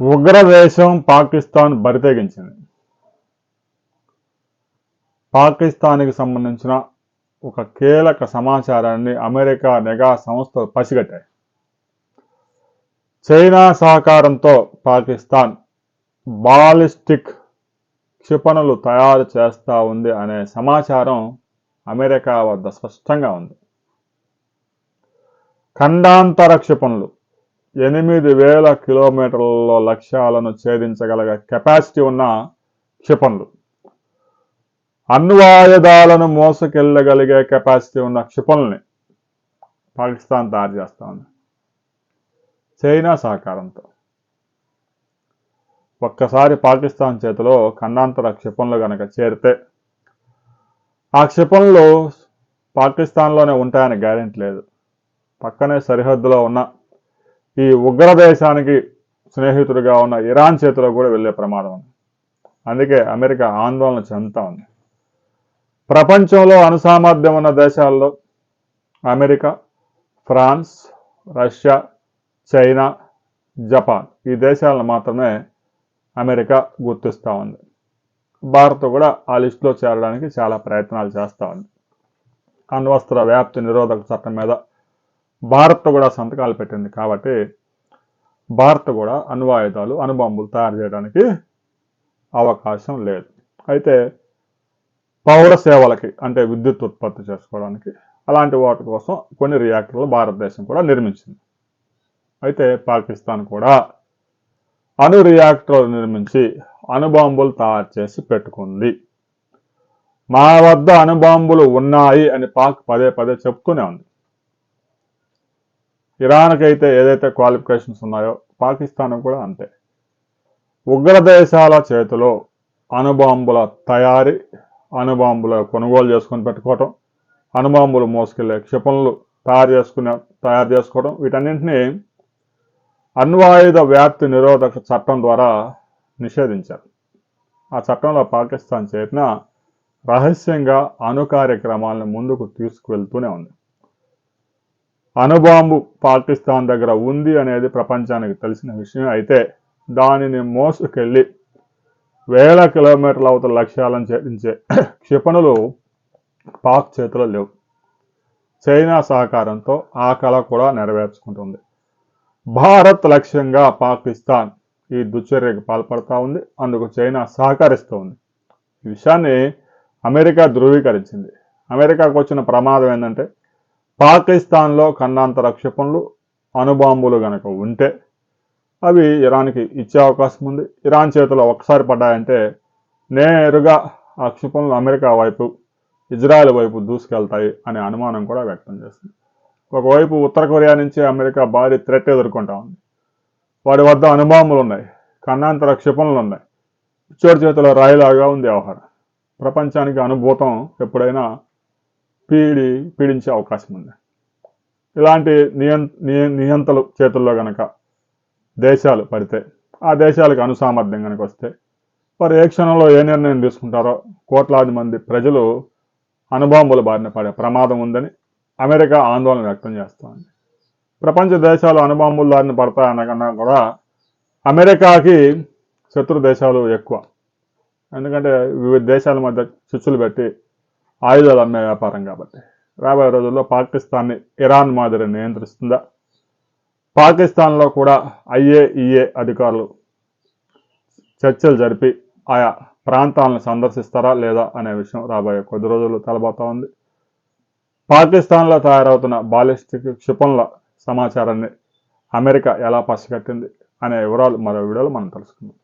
ఉగ్రదేశం పాకిస్తాన్ బరితెగించింది. పాకిస్తాన్కి సంబంధించిన ఒక కీలక సమాచారాన్ని అమెరికా నిఘా సంస్థలు పసిగట్టాయి. చైనా సహకారంతో పాకిస్తాన్ బాలిస్టిక్ క్షిపణులు తయారు చేస్తూ ఉంది అనే సమాచారం అమెరికా వద్ద స్పష్టంగా ఉంది. ఖండాంతర క్షిపణులు ఎనిమిది వేల కిలోమీటర్లలో లక్ష్యాలను ఛేదించగల కెపాసిటీ ఉన్న క్షిపణులు. అణ్వాయుధాలను మోసుకెళ్ళగలిగే కెపాసిటీ ఉన్న క్షిపణుల్ని పాకిస్తాన్ తయారు చేస్తా ఉంది. చైనా సహకారంతో. ఒక్కసారి పాకిస్తాన్ చేతిలో ఖండాంతర క్షిపణులు కనుక చేరితే ఆ క్షిపణులు పాకిస్తాన్లోనే ఉంటాయని గ్యారెంటీ లేదు. పక్కనే సరిహద్దులో ఉన్న ఈ ఉగ్రదేశానికి స్నేహితుడిగా ఉన్న ఇరాన్ చేతిలో కూడా వెళ్ళే ప్రమాదం ఉంది. అందుకే అమెరికా ఆందోళన చెందుతా ఉంది. ప్రపంచంలో అనుసామర్థ్యం ఉన్న దేశాల్లో America France Russia China Japan ఈ దేశాలను మాత్రమే అమెరికా గుర్తిస్తూ ఉంది. భారత్ కూడా ఆ లిస్టులో చేరడానికి చాలా ప్రయత్నాలు చేస్తూ ఉంది. అణ్వస్త్ర వ్యాప్తి నిరోధక చట్టం మీద భారత్ కూడా సంతకాలు పెట్టింది కాబట్టి భారత్ కూడా అణువాయుధాలు అణుబాంబులు తయారు చేయడానికి అవకాశం లేదు. అయితే పౌర సేవలకి అంటే విద్యుత్ ఉత్పత్తి చేసుకోవడానికి అలాంటి వాటి కోసం కొన్ని రియాక్టర్లు భారతదేశం కూడా నిర్మించింది. అయితే పాకిస్తాన్ కూడా అణు రియాక్టర్లు నిర్మించి అణుబాంబులు తయారు చేసి పెట్టుకుంది. మా వద్ద అణుబాంబులు ఉన్నాయి అని పాక్ పదే పదే చెప్తూనే ఉంది. ఇరాన్కి అయితే ఏదైతే క్వాలిఫికేషన్స్ ఉన్నాయో పాకిస్తాన్ కూడా అంతే. ఉగ్రదేశాల చేతిలో అణుబాంబుల తయారీ అణుబాంబుల కొనుగోలు చేసుకొని పెట్టుకోవటం అణుబాంబులు మోసుకెళ్ళే క్షిపణులు తయారు చేసుకునే తయారు చేసుకోవడం వీటన్నింటినీ అణ్వాయుధ వ్యాప్తి నిరోధక చట్టం ద్వారా నిషేధించారు. ఆ చట్టంలో పాకిస్తాన్ చేరిన రహస్యంగా అణు కార్యక్రమాలను ముందుకు తీసుకువెళ్తూనే ఉంది. అణుబాంబు పాకిస్తాన్ దగ్గర ఉంది అనేది ప్రపంచానికి తెలిసిన విషయం. అయితే దానిని మోసుకెళ్ళి వేల కిలోమీటర్ల అవతల లక్ష్యాలను ఛేదించే క్షిపణులు పాక్ చేతిలో లేవు. చైనా సహకారంతో ఆ కళ కూడా నెరవేర్చుకుంటుంది. భారత్ లక్ష్యంగా పాకిస్తాన్ ఈ దుశ్చర్యకు పాల్పడతా ఉంది. అందుకు చైనా సహకరిస్తూ ఉంది. ఈ విషయాన్ని అమెరికా ధృవీకరించింది. అమెరికాకు వచ్చిన ప్రమాదం ఏంటంటే పాకిస్తాన్లో ఖండాంతర క్షిపణులు అణుబాంబులు గనక ఉంటే అవి ఇరాన్కి ఇచ్చే అవకాశం ఉంది. ఇరాన్ చేతిలో ఒకసారి పడ్డాయంటే నేరుగా ఆ క్షిపణులు అమెరికా వైపు ఇజ్రాయెల్ వైపు దూసుకెళ్తాయి అనే అనుమానం కూడా వ్యక్తం చేస్తుంది. ఒకవైపు ఉత్తర కొరియా నుంచి అమెరికా భారీ థ్రెట్ ఎదుర్కొంటా ఉంది. వాడి వద్ద అణుబాంబులు ఉన్నాయి ఖండాంతర క్షిపణులు ఉన్నాయి. చోటు చేతిలో రాయిలాగా ఉంది వ్యవహారం. ప్రపంచానికి అనుభూతం ఎప్పుడైనా పీడి పీడించే అవకాశం ఉంది. ఇలాంటి నియం నియ- నియంతలు చేతుల్లో గనక దేశాలు పడితే ఆ దేశాలకు అనుసామర్థ్యం కనుక వస్తే వారు ఏ క్షణంలో ఏ నిర్ణయం తీసుకుంటారో కోట్లాది మంది ప్రజలు అణుబాంబుల బారిన పడే ప్రమాదం ఉందని అమెరికా ఆందోళన వ్యక్తం చేస్తోంది. ప్రపంచ దేశాలు అణుబాంబుల దారిన పడతాయనకన్నా కూడా అమెరికాకి శత్రు దేశాలు ఎక్కువ. ఎందుకంటే వివిధ దేశాల మధ్య చిచ్చులు పెట్టి ఆయుధాలు అమ్మే వ్యాపారం కాబట్టి. రాబోయే రోజుల్లో పాకిస్తాన్ని ఇరాన్ మాదిరి నియంత్రిస్తుందా? పాకిస్తాన్లో కూడా ఐఏఈఏ అధికారులు చర్చలు జరిపి ఆయా ప్రాంతాలను సందర్శిస్తారా లేదా అనే విషయం రాబోయే కొద్ది రోజుల్లో తలబోతా ఉంది. పాకిస్తాన్లో తయారవుతున్న బాలిస్టిక్ క్షిపణుల సమాచారాన్ని అమెరికా ఎలా పసిగట్టింది అనే వివరాలు మరో వీడియోలో మనం తెలుసుకుందాం.